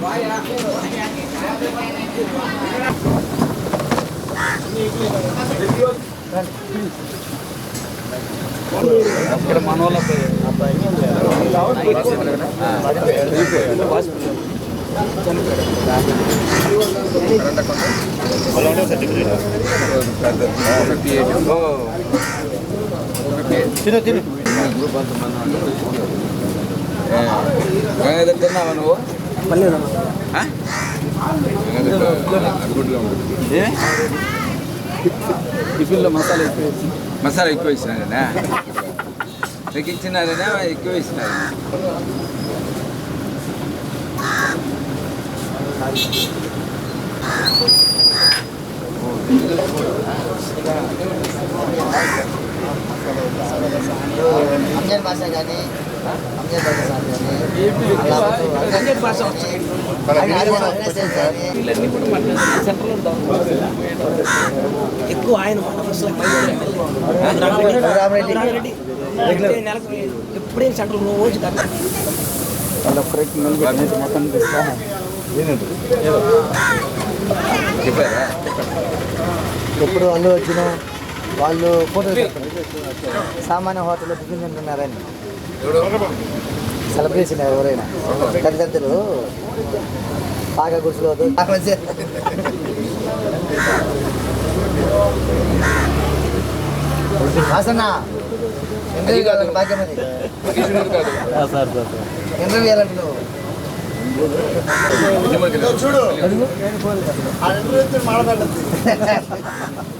Vaya, vaya, Gangadhar తిన్నావా నువ్వు ఆ? ఏ? టిఫిన్లో మసాలా ఎక్కువ వేసి మసాలా ఎక్కువ ఇచ్చినారేనా నీకు ఇచ్చినారేనా ఎక్కువ ఇచ్చినారేనా అంజన్ భాష కానీ అంజన్ భాష సార్ కానీ అంజన్ భాష ఎక్కువ ఆయన రామరెడ్డి. ఎప్పుడేం సెంటర్ రోజు కదా. వాళ్ళ మొత్తం చెప్పారా? ఎప్పుడు వాళ్ళు వచ్చిన వాళ్ళు ఫోటో సామాన్య హోటల్లో టిఫిన్ తింటున్నారని. సెలబ్రేషన్ ఎవరైనా. తల్లిదండ్రులు బాగా గుర్తుకోదు వాసన్న ఇంటర్వ్యూ కావాలి భాగ్యం అది సార్ సార్ సార్. ఇంటర్వ్యూ నువ్వు? దోశ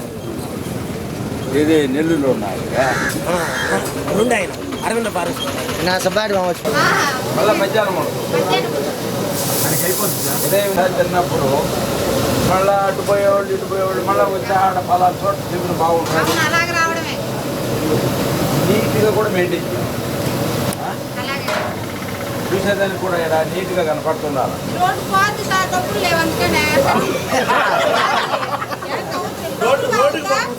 ఇది నెల్లూరులో ఉన్నాయి రెండు ఆయన అరవింద ఫారెస్ట్. నా సబ్బాడి మావచ్చు మళ్ళీ మధ్యాహ్నం ఉదయం తిన్నప్పుడు మళ్ళా అటు పోయేవాళ్ళు ఇటు పోయేవాళ్ళు మళ్ళీ వచ్చి ఆడ పలానా చోట టిఫిన్ బాగుంటుంది. అవును అలాగే రావడమే. నీట్గా కూడా మెయింటైన్ చూసేదానికి కూడా ఇలా నీట్గా కనపడుతున్నారు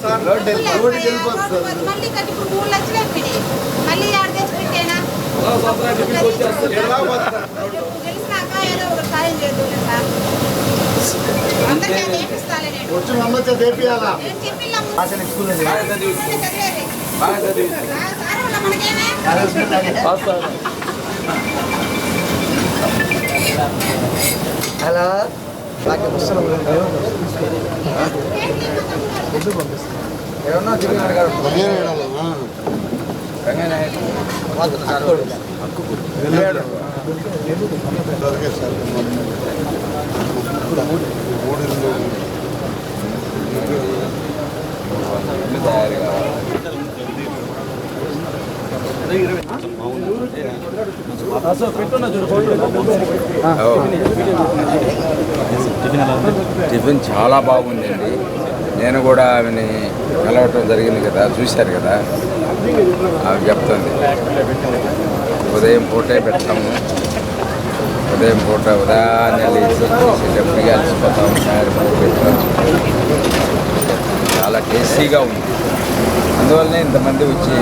రోడ్డు సార్. మళ్ళీ కట్టి ఇప్పుడు మూడు లక్షలు అయిపోయినాయి మళ్ళీ ఆడ తెచ్చి పెట్టేనా తెలిసినాక ఏదో ఒక సాయం చేద్దాం సార్. అందరికీ నేర్పిస్తాలే నేను. వచ్చి మమ్మల్ని చేపియాలా? నేను చెప్పిల్లా అసలు స్కూల్ ఉంది బాగా చదివి. చదివేది. బాగా చదివి. సార్ వల్ల మనకేమే? హలో? బాగా వస్తున్నాం తయారు కావాలి. టిఫిన్ చాలా బాగుందండి. నేను కూడా ఆమెని కలవటం జరిగింది కదా చూశారు కదా? ఆమె చెప్తుంది. ఉదయం పూటే పెట్టాము ఉదయం పూట ఉదయాన్నే లేచి కలిసిపోతాము చాలా టేస్టీగా ఉంది. అందువల్లనే ఇంతమంది వచ్చి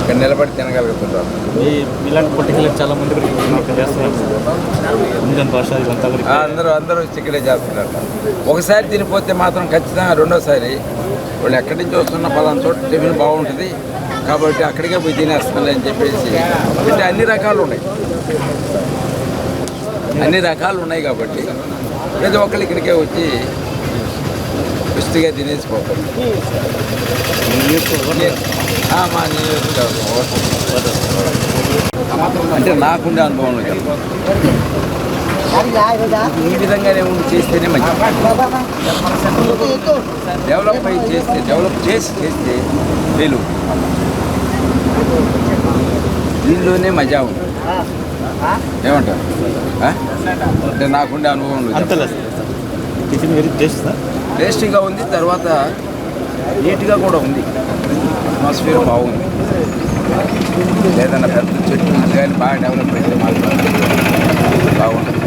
ఇక్కడ నిలబడి తినగలుగుతున్నారు. ఈ ఇలాంటి పొలిటికల్ చాలా మంది అందరూ అందరూ వచ్చి ఇక్కడే చేస్తున్నారు. ఒకసారి తినిపోతే మాత్రం ఖచ్చితంగా రెండోసారి వాళ్ళు ఎక్కడి నుంచి వస్తున్న పలానా చోట టిఫిన్ బాగుంటుంది. కాబట్టి అక్కడికే పోయి తినేస్తాను అని చెప్పేసి అంటే అన్ని రకాలు ఉన్నాయి. అన్ని రకాలు ఉన్నాయి కాబట్టి ప్రతి ఒక్కరు ఇక్కడికే వచ్చి మా నియోజకవర్గం అంటే నాకుండే అనుభవంలో ఈ విధంగానే ఉండి చేస్తేనే మంచిది. డెవలప్ అయి చేస్తే డెవలప్ చేసి చేస్తే వెలు దీనిలోనే మజా ఉంది. ఏమంటారు? అంటే నాకుండే అనుభవం అంతలేదు టేస్టీగా ఉంది తర్వాత నీట్గా కూడా ఉంది. అట్మాస్ఫియర్ బాగుంది. ఏదైనా పెద్ద చెట్టు కానీ బాగా డెవలప్ అయితే మాత్రం. బాగుంటుంది